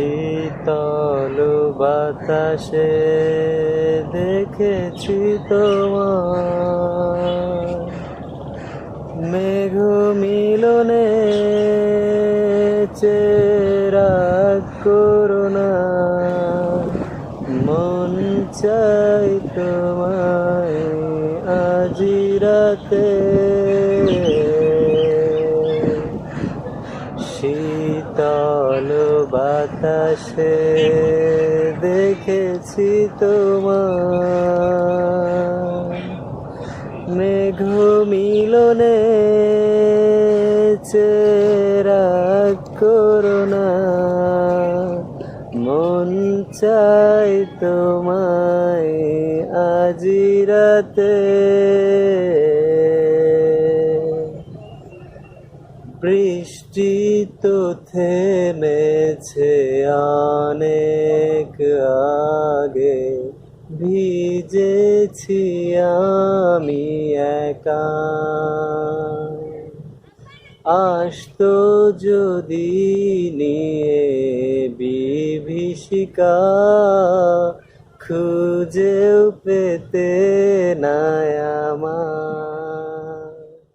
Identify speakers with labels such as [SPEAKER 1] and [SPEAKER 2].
[SPEAKER 1] শীতল বাতাসে দেখেছি তোমার মেঘ মিলনে চেরা করুণা। মন চাই তোমায় আজি রাতে। শীতল বাতাসে দেখেছি তোমার মেঘ মিলনে করুণা মন চাই তোমায় আজি রাতে। বৃষ্টি তো থেমেছে অনেক আগে। ভিজেছি আমি একা। আসতো যদি নিয়ে বিভীষিকা, খুঁজেও পেতে না আমার